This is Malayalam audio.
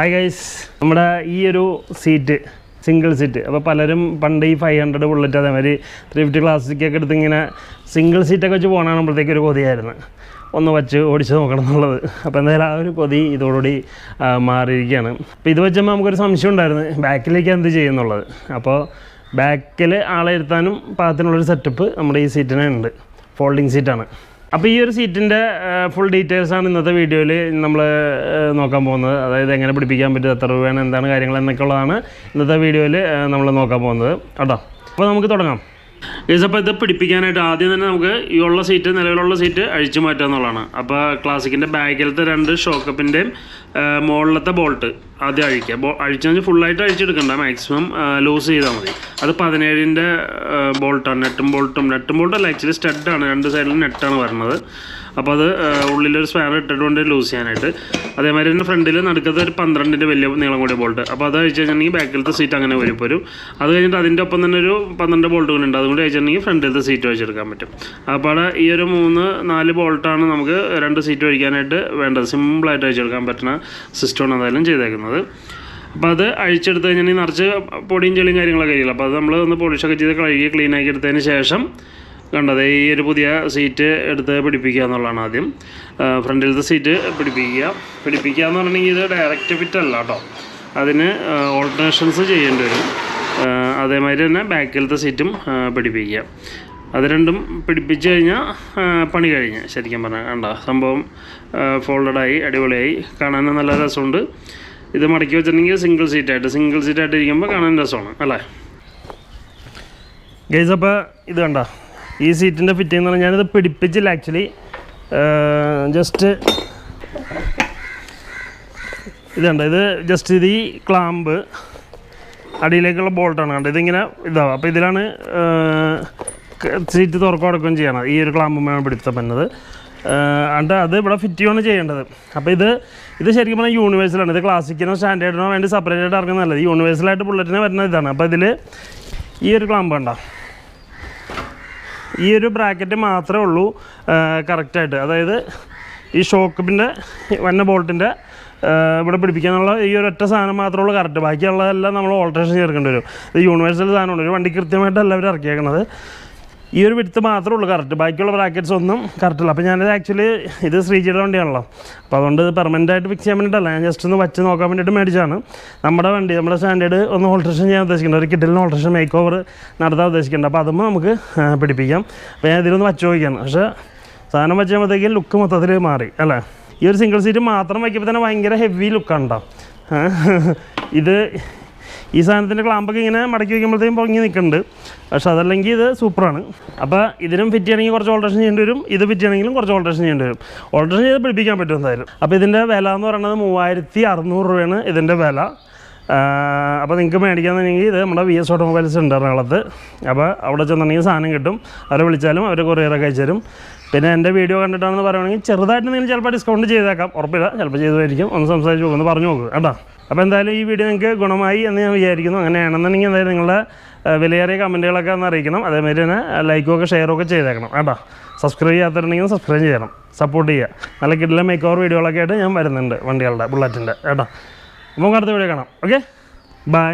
ഹായ് ഗൈസ് നമ്മുടെ ഈ ഒരു സീറ്റ് സിംഗിൾ സീറ്റ് അപ്പോൾ പലരും പണ്ട് ഈ ഫൈവ് ഹൺഡ്രഡ് ബുള്ളറ്റ് അതേമാതിരി ത്രീ ഫിഫ്റ്റി ക്ലാസ്സിക്കൊക്കെ എടുത്ത് ഇങ്ങനെ സിംഗിൾ സീറ്റൊക്കെ വെച്ച് പോകണമെന്നുമ്പോഴത്തേക്ക് ഒരു കൊതിയായിരുന്നു. ഒന്ന് വച്ച് ഓടിച്ച് നോക്കണം എന്നുള്ളത്. അപ്പോൾ എന്തായാലും ആ ഒരു കൊതി ഇതോടുകൂടി മാറിയിരിക്കുകയാണ്. അപ്പോൾ ഇത് വെച്ചപ്പോൾ നമുക്കൊരു സംശയം ഉണ്ടായിരുന്നു. ബാക്കിലേക്ക് എന്ത് ചെയ്യുന്നുള്ളത് അപ്പോൾ ബാക്കിൽ ആളെ ഇരുത്താനും പാകത്തിനുള്ളൊരു സെറ്റപ്പ് നമ്മുടെ ഈ സീറ്റിനുണ്ട് ഫോൾഡിങ് സീറ്റാണ് അപ്പോൾ ഈ ഒരു സീറ്റിന്റെ ഫുൾ ഡീറ്റെയിൽസ് ആണ് ഇന്നത്തെ വീഡിയോയിൽ നമ്മൾ നോക്കാൻ പോകുന്നത്. അതായത് എങ്ങനെ പിടിപ്പിക്കാൻ പറ്റും എത്ര രൂപയാണ് എന്താണ് കാര്യങ്ങൾ എന്നൊക്കെ ഉള്ളതാണ് ഇന്നത്തെ വീഡിയോയിൽ നമ്മൾ നോക്കാൻ പോകുന്നത്. കേട്ടോ? അപ്പോൾ നമുക്ക് തുടങ്ങാം. അപ്പോൾ ഇത് പിടിപ്പിക്കാനായിട്ട് ആദ്യം തന്നെ നമുക്ക് ഈ ഉള്ള സീറ്റ് നിലവിലുള്ള സീറ്റ് അഴിച്ചു മാറ്റുക എന്നുള്ളതാണ്. അപ്പോൾ ക്ലാസിക്കിന്റെ ബാക്കിലത്തെ രണ്ട് ഷോക്കപ്പിന്റെയും മുകളിലത്തെ ബോൾട്ട് ആദ്യം അഴിക്കുക. ബോ അഴിച്ചു കഴിഞ്ഞാൽ ഫുള്ളായിട്ട് അഴിച്ചെടുക്കണ്ട മാക്സിമം ലൂസ് ചെയ്താൽ മതി. അത് പതിനേഴിന്റെ ബോൾട്ടാണ്. നെട്ടും ബോൾട്ടും. നെട്ടും ബോൾട്ടല്ല ആക്ച്വലി സ്റ്റഡാണ് രണ്ട് സൈഡിലും നെറ്റാണ് വരുന്നത് അപ്പോൾ അത് ഉള്ളിലൊരു സ്പാനർ ഇട്ടിട്ടുണ്ട് ലൂസ് ചെയ്യാനായിട്ട്. അതേമാതിരി തന്നെ ഫ്രണ്ടിൽ നടക്കുന്നത് ഒരു പന്ത്രണ്ടിന്റെ വലിയ നീളം കൂടിയ ബോൾട്ട്. അപ്പോൾ അത് അഴിച്ചു കഴിഞ്ഞിട്ടുണ്ടെങ്കിൽ ബാക്കിലത്തെ സീറ്റ് അങ്ങനെ വരും. വരും അത് കഴിഞ്ഞിട്ട് അതിന്റെ ഒപ്പം തന്നെ ഒരു പന്ത്രണ്ട് ബോൾട്ട് കൂടി ഉണ്ട്. അതുകൊണ്ട് അഴിച്ചിട്ടുണ്ടെങ്കിൽ ഫ്രണ്ടിലത്തെ സീറ്റ് വെച്ചെടുക്കാൻ പറ്റും. അപ്പോൾ ഈ ഒരു മൂന്ന് നാല് ബോൾട്ടാണ് നമുക്ക് രണ്ട് സീറ്റ് ഒഴിക്കാനായിട്ട് വേണ്ടത്. സിമ്പിളായിട്ട് അഴിച്ചെടുക്കാൻ പറ്റുന്ന സിസ്റ്റമാണ് എന്തായാലും ചെയ്തേക്കുന്നത്. അപ്പോൾ അത് അഴിച്ചെടുത്ത് കഴിഞ്ഞാൽ നിറച്ച് പൊടിയും ചെളിയും കാര്യങ്ങളൊക്കെ ആയിരിക്കും അപ്പോൾ അത് നമ്മൾ ഒന്ന് പോളിഷൊക്കെ ചെയ്ത് കഴുകി ക്ലീൻ ആക്കി എടുത്തതിന് ശേഷം കണ്ടത് ഈ ഒരു പുതിയ സീറ്റ് എടുത്ത് പിടിപ്പിക്കുക എന്നുള്ളതാണ് ആദ്യം. ഫ്രണ്ടിലത്തെ സീറ്റ് പിടിപ്പിക്കുക. പിടിപ്പിക്കുക എന്ന് പറഞ്ഞിട്ടുണ്ടെങ്കിൽ ഇത് ഡയറക്റ്റ് ഫിറ്റ് അല്ല കേട്ടോ. അതിന് ഓൾട്ടറേഷൻസ് ചെയ്യേണ്ടി വരും. അതേമാതിരി തന്നെ ബാക്കിലത്തെ സീറ്റും പിടിപ്പിക്കുക. അത് രണ്ടും പിടിപ്പിച്ച് കഴിഞ്ഞാൽ പണി കഴിഞ്ഞ്. ശരിക്കും പറഞ്ഞാൽ കണ്ട? സംഭവം ഫോൾഡഡായി അടിപൊളിയായി. കാണാൻ നല്ല രസമുണ്ട്. ഇത് മടക്കി വെച്ചിട്ടുണ്ടെങ്കിൽ സിംഗിൾ സീറ്റായിട്ട് സിംഗിൾ സീറ്റായിട്ട് ഇരിക്കുമ്പോൾ കാണാൻ രസമാണ് അല്ലേ? ഗൈസ് അപ്പോൾ ഇത് കണ്ട? ഈ സീറ്റിന്റെ ഫിറ്റിംഗ് എന്ന് പറഞ്ഞാൽ ഞാനിത് പിടിപ്പിച്ചില്ല ആക്ച്വലി ജസ്റ്റ് ഇത് കണ്ട? ഇത് ജസ്റ്റ് ഇത് ഈ ക്ലാമ്പ് അടിയിലേക്കുള്ള ബോൾട്ടാണ് കണ്ടത് ഇതിങ്ങനെ ഇതാവും അപ്പോൾ ഇതിലാണ് സീറ്റ് തുറക്കം അടക്കം ചെയ്യണം. ഈ ഒരു ക്ലാമ്പുമാണ് പിടുത്തം പറ്റുന്നത് അണ്ട് അത് ഇവിടെ ഫിറ്റ് ചെയ്യേണ്ടത്. അപ്പോൾ ഇത് ഇത് ശരിക്കും പറഞ്ഞാൽ യൂണിവേഴ്സലാണ് ഇത് ക്ലാസിക്കിനോ സ്റ്റാൻഡേർഡിനോ വേണ്ടി സെപ്പറേറ്റ് ആയിട്ട് ഇറങ്ങുന്നതല്ല യൂണിവേഴ്സലായിട്ട് ബുള്ളറ്റിന് വരുന്ന ഇതാണ്. അപ്പോൾ ഇതിൽ ഈ ഒരു ക്ലാമ്പ് കണ്ടോ? ഈ ഒരു ബ്രാക്കറ്റ് മാത്രമേ ഉള്ളൂ കറക്റ്റായിട്ട് അതായത് ഈ ഷോക്കപ്പിന്റെ വന്ന ബോൾട്ടിന്റെ ഇവിടെ പിടിപ്പിക്കാനുള്ള ഈ ഒരു ഒറ്റ സാധനം മാത്രമേ ഉള്ളൂ കറക്റ്റ് ബാക്കിയുള്ളതെല്ലാം നമ്മൾ ഓൾട്രേഷൻ ചേർക്കേണ്ടി വരും. ഇത് യൂണിവേഴ്സൽ സാധനമാണ്. ഒരു വണ്ടി കൃത്യമായിട്ട് എല്ലാവരും ഇറക്കിയേക്കണത്. ഈ ഒരു വിടുത്ത് മാത്രമേ ഉള്ളൂ കറക്റ്റ്. ബാക്കിയുള്ള ബ്രാക്കറ്റ്സ് ഒന്നും കറക്റ്റല്ല അപ്പോൾ ഞാനിത് ആക്ച്വലി ഇത് ശ്രീജിയുടെ വണ്ടിയാണല്ലോ. അപ്പോൾ അതുകൊണ്ട് പെർമനന്റ് ആയിട്ട് ഫിക്സ് ചെയ്യാൻ വേണ്ടിയിട്ടല്ല. ഞാൻ ജസ്റ്റ് ഒന്ന് വച്ച് നോക്കാൻ വേണ്ടിയിട്ട് മേടിച്ചാണ് നമ്മുടെ വണ്ടി നമ്മുടെ സ്റ്റാൻഡേർഡ് ഒന്ന് ഓൾട്രേഷൻ ചെയ്യാൻ ഉദ്ദേശിക്കുന്നുണ്ട്. ഒരു കിഡിലിന് ഓൾട്രേഷൻ മേക്ക് ഓവർ നടത്താൻ ഉദ്ദേശിക്കുന്നുണ്ട്. അപ്പോൾ അതുമ്പോൾ നമുക്ക് പിടിപ്പിക്കാം. അപ്പോൾ ഞാൻ ഇതിലൊന്ന് വച്ച് നോക്കിയാണ് പക്ഷേ സാധനം വെച്ച് കഴിയുമ്പോഴത്തേക്കും ലുക്ക് മൊത്തത്തിൽ മാറി അല്ലേ? ഈ ഒരു സിംഗിൾ സീറ്റ് മാത്രം വയ്ക്കുമ്പോൾ തന്നെ ഭയങ്കര ഹെവി ലുക്കാണ് കേട്ടോ ഇത് ഈ സാധനത്തിന്റെ ക്ലാമ്പൊക്കെ ഇങ്ങനെ മടക്കി വയ്ക്കുമ്പോഴത്തേക്കും പൊങ്ങി നിൽക്കുന്നുണ്ട്. പക്ഷേ അതല്ലെങ്കിൽ ഇത് സൂപ്പറാണ്. അപ്പോൾ ഇതിനും ഫിറ്റ് ചെയ്യണമെങ്കിൽ കുറച്ച് ഓൾട്രേഷൻ ചെയ്യേണ്ടി വരും. ഇത് ഫിറ്റ് ചെയ്യണമെങ്കിലും കുറച്ച് ഓൾട്രേഷൻ ചെയ്യേണ്ടി വരും. ഓൾട്രേഷൻ ചെയ്ത് പിടിപ്പിക്കാൻ പറ്റും എന്തായാലും. അപ്പോൾ ഇതിന്റെ വില എന്ന് പറയുന്നത് മൂവായിരത്തി അറുന്നൂറ് രൂപയാണ് ഇതിന്റെ വില. അപ്പോൾ നിങ്ങൾക്ക് മേടിക്കാന്നുണ്ടെങ്കിൽ ഇത് നമ്മുടെ വി എസ് ഓട്ടോമൊബൈൽസ് ഉണ്ട് എറണാകുളത്ത്. അപ്പോൾ അവിടെ ചെന്നുണ്ടെങ്കിൽ സാധനം കിട്ടും. അവരെ വിളിച്ചാലും അവർ കൊറിയറൊക്കെ അയച്ചു തരും. പിന്നെ എന്റെ വീഡിയോ കണ്ടിട്ടാണെന്ന് പറയുകയാണെങ്കിൽ ചെറുതായിട്ട് നിങ്ങൾ ചിലപ്പോൾ ഡിസ്കൗണ്ട് ചെയ്തേക്കാം. ഉറപ്പില്ല. ചിലപ്പോൾ ചെയ്തുമായിരിക്കും ഒന്ന് സംസാരിച്ച് പോകുമെന്ന് പറഞ്ഞു നോക്കുക കേട്ടോ. അപ്പോൾ എന്തായാലും ഈ വീഡിയോ നിങ്ങൾക്ക് ഗുണമായി എന്ന് ഞാൻ വിചാരിക്കുന്നു. അങ്ങനെയാണെന്നുണ്ടെങ്കിൽ എന്തായാലും നിങ്ങളുടെ വിലയേറിയ കമന്റുകളൊക്കെ ഒന്ന് അറിയിക്കണം. അതേമാതിരി തന്നെ ലൈക്കും ഒക്കെ ഷെയറും ഒക്കെ ചെയ്തേക്കണം. കേട്ടോ. സബ്സ്ക്രൈബ് ചെയ്യാത്തിട്ടുണ്ടെങ്കിൽ സബ്സ്ക്രൈബ് ചെയ്യണം. സപ്പോർട്ട് ചെയ്യുക. നല്ല കിട്ടില്ല മേക്ക് ഓവർ വീഡിയോകളൊക്കെ ആയിട്ട് ഞാൻ വരുന്നുണ്ട് വണ്ടികളുടെ ബുള്ളറ്റിന്റെ കേട്ടോ. നമുക്ക് അടുത്ത വീഡിയോ കാണാം. Okay bye